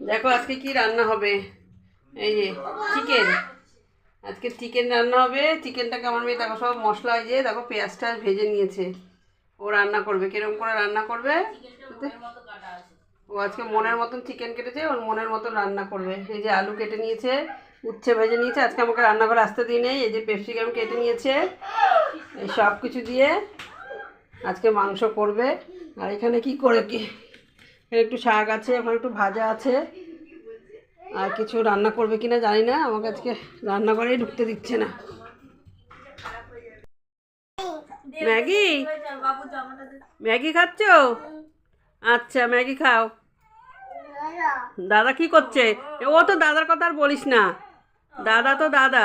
দেখো আজকে কি রান্না হবে? এই যে চিকেন। আজকে চিকেন রান্না হবে। চিকেনটাকে আমার মেয়ে দেখো সব মশলা এই যে দেখো পেঁয়াজটা ভেজে নিয়েছে। ও রান্না করবে। কীরকম করে রান্না করবে? ও আজকে মনের মতন চিকেন কেটেছে, ওর মনের মতন রান্না করবে। এই যে আলু কেটে নিয়েছে, উচ্ছে ভেজে নিয়েছে। আজকে আমাকে রান্নাঘরে আসতে দিই নেই। এই যে পেপসিকাম কেটে নিয়েছে, এই সব কিছু দিয়ে আজকে মাংস করবে। আর এখানে কি করে কি একটু শাক আছে ওখানে একটু ভাজা আছে। আর কিছু রান্না করবে কিনা জানি না আমাকে আজকে রান্নাঘরেই ঢুকতে দিচ্ছে না। ম্যাগি? ম্যাগি খাচ্ছ? আচ্ছা ম্যাগি খাও। দাদা কি করছে? ও তো দাদার কথা আর বলিস না। দাদা তো দাদা।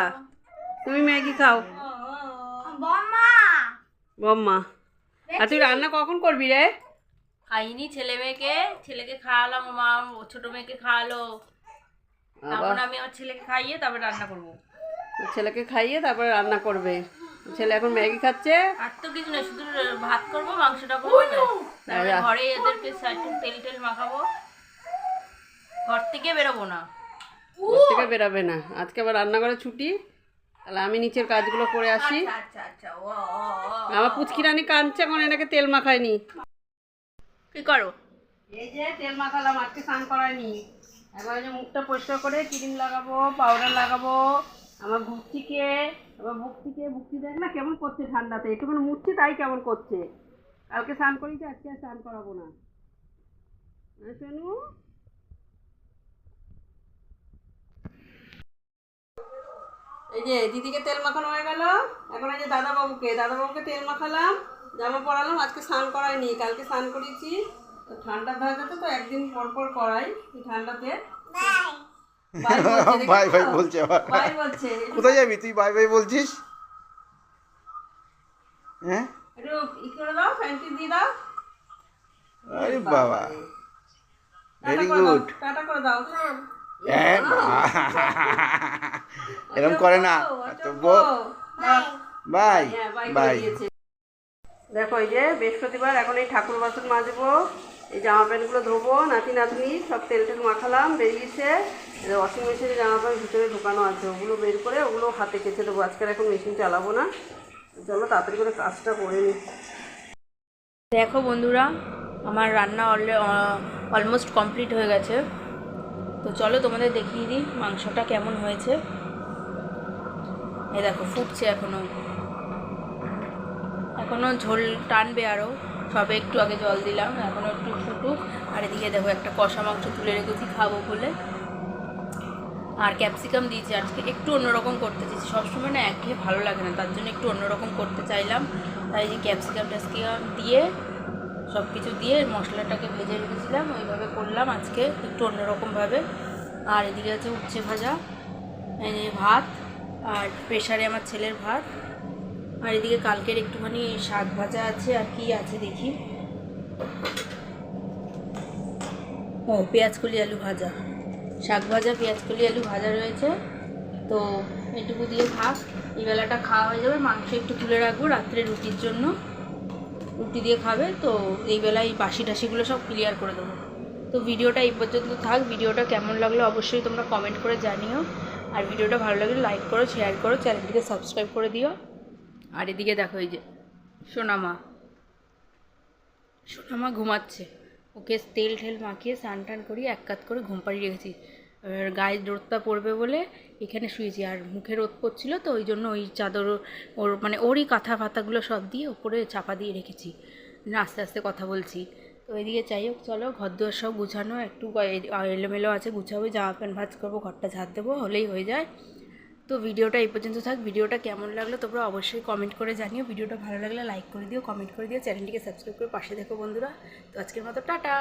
তুমি ম্যাগি খাও। বম্মা। আর তুই রান্না কখন করবি রে? খাইনি ছেলে মেয়েকে ছেলেকে খাওয়ালাম মা ও ছোট মেয়েকে খাওয়ালো। তখন আমি আমার ছেলেকে খাইয়ে তারপর রান্না করব। ওর ছেলেকে খাইয়ে তারপরে রান্না করবে। ছেলে এখন ম্যাগি খাচ্ছে। আর তো কিছু না শুধু ভাত করব মাংসটা করব। তারপরে আচ্ছা। ঘরে এদেরকে একটু তেল টেল মাখাবো। ঘর থেকে বেরোবো না। ঘর থেকে বেরাবে না। আজকে আবার রান্নাঘরে ছুটি। তাহলে আমি নিচের কাজগুলো করে আসি। আচ্ছা আচ্ছা। আমার পুচকি রানি কাঁদছে এখন এনাকে তেল মাখায়নি। কি করো? এই যে তেল মাখালাম আজকে স্নান করায়নি এবার যে মুখটা পরিষ্কার করে ক্রিম লাগাবো পাউডার লাগাবো আমার ভুক্তিকে এবার ভুক্তিকে ভুক্তি দেখ না কেমন করছে ঠান্ডাতে একটুখানি মুছছি তাই কেমন করছে। কালকে স্নান করিয়েছি আজকে আর স্নান করাবো না। হ্যাঁ, সোনু? এই যে দিদিকে তেল মাখানো হয়ে গেল এখন এই যে দাদাবাবুকে দাদাবাবুকে তেল মাখালাম। জামা পরালাম আজকে স্নান করাইনি কালকে স্নান করিয়েছি তো ঠান্ডা ধারাতে তো একদিন পর পর করাই ঠান্ডাতে। বাই? বাই বাই বলছে বাই বলছে। কোথায় যাবি তুই? বাই বাই বলছিস? হ্যাঁ? একটু ই করে দাও ফ্যানটি দিয়ে দাও। আরে বাবা। ভেরি গুড টাটা করে দাও। হ্যাঁ এরকম করে না। তো বাই। হ্যাঁ, বাই। দেখো এই যে বৃহস্পতিবার এখন এই ঠাকুর বাসন মাজবো, এই জামা প্যান্টগুলো ধোবো, নাতি নাতনি সব তেল টেল মাখালাম, বেরিয়েছে। ওয়াশিং মেশিনে জামা প্যান্ট ভিতরে ঢোকানো আছে, ওগুলো বের করে ওগুলো হাতে কেচে দেবো। আজকের এখন মেশিন চালাবো না। চলো তাড়াতাড়ি করে কাজটা করে নিই দেখো বন্ধুরা, আমার রান্না অলরে অলমোস্ট কমপ্লিট হয়ে গেছে। তো চলো তোমাদের দেখিয়ে দিই মাংসটা কেমন হয়েছে। এই দেখো ফুটছে এখনও। এখনও ঝোল টানবে আরও। সবে একটু আগে জল দিলাম, এখনও একটু ফুটুক। আর এদিকে দেখো একটা কষা মাংস তুলে রেখেছি খাব বলে। আর ক্যাপসিকাম দিয়েছি, আজকে একটু অন্যরকম করতে চেয়েছি সবসময় না একঘেয়ে ভালো লাগে না, তার জন্য একটু অন্যরকম করতে চাইলাম। তাই যে ক্যাপসিকাম ট্যাপসিকাম দিয়ে সব কিছু দিয়ে মশলাটাকে ভেজে রেখেছিলাম, ওইভাবে করলাম আজকে একটু অন্যরকমভাবে। আর এদিকে আছে উচ্ছে ভাজা ভাত, আর প্রেশারে আমার ছেলের ভাত। আর এদিকে কালকের একটুখানি শাক ভাজা আছে, আর কি আছে দেখি। ও, পেঁয়াজকলি আলু ভাজা। শাক ভাজা, পেঁয়াজকলি আলু ভাজা রয়েছে। তো এটুকু দিয়ে ভাত। এই বেলাটা খাওয়া হয়ে যাবে, মাংস একটু তুলে রাখব রাত্রে রুটির জন্য। রুটি দিয়ে খাবে, তো এই বেলায় বাসি টাসিগুলো সব ক্লিয়ার করে দেবো। তো ভিডিওটা এই পর্যন্ত থাক। ভিডিওটা কেমন লাগল অবশ্যই তোমরা কমেন্ট করে জানিও। আর ভিডিওটা ভালো লাগলে লাইক করো শেয়ার করো চ্যানেলটিকে সাবস্ক্রাইব করে দিও। আর এদিকে দেখো এই যে সোনামা। সোনামা ঘুমাচ্ছে। ওকে তেল ঠেল মাখিয়ে স্নান টান করিয়ে এক কাত করে ঘুম পাড়িয়ে রেখেছি। এবার গায়ে রোদটা পড়বে বলে এখানে শুয়েছি। আর মুখে রোদ পড়ছিল তো ওই জন্য ওই চাদর, ওর মানে ওরই কাঁথা ফাতাগুলো সব দিয়ে ওপরে চাপা দিয়ে রেখেছি। আস্তে আস্তে কথা বলছি। তো এদিকে যাই হোক, চলো ঘর দুয়ার সব গুছানো। একটু এলোমেলো আছে, গুছাবো, জামা প্যান্ট ভাজ করব, ঘরটা ঝাড় দেবো, হলেই হয়ে যায়। তো ভিডিওটা এই পর্যন্ত থাক। ভিডিওটা কেমন লাগল তোমরা অবশ্যই কমেন্ট করে জানিও। ভিডিওটা ভালো লাগলে লাইক করে দিও কমেন্ট করে দিও। চ্যানেলটিকে সাবস্ক্রাইব করে পাশে দেখো বন্ধুরা। তো আজকের মতো টাটা।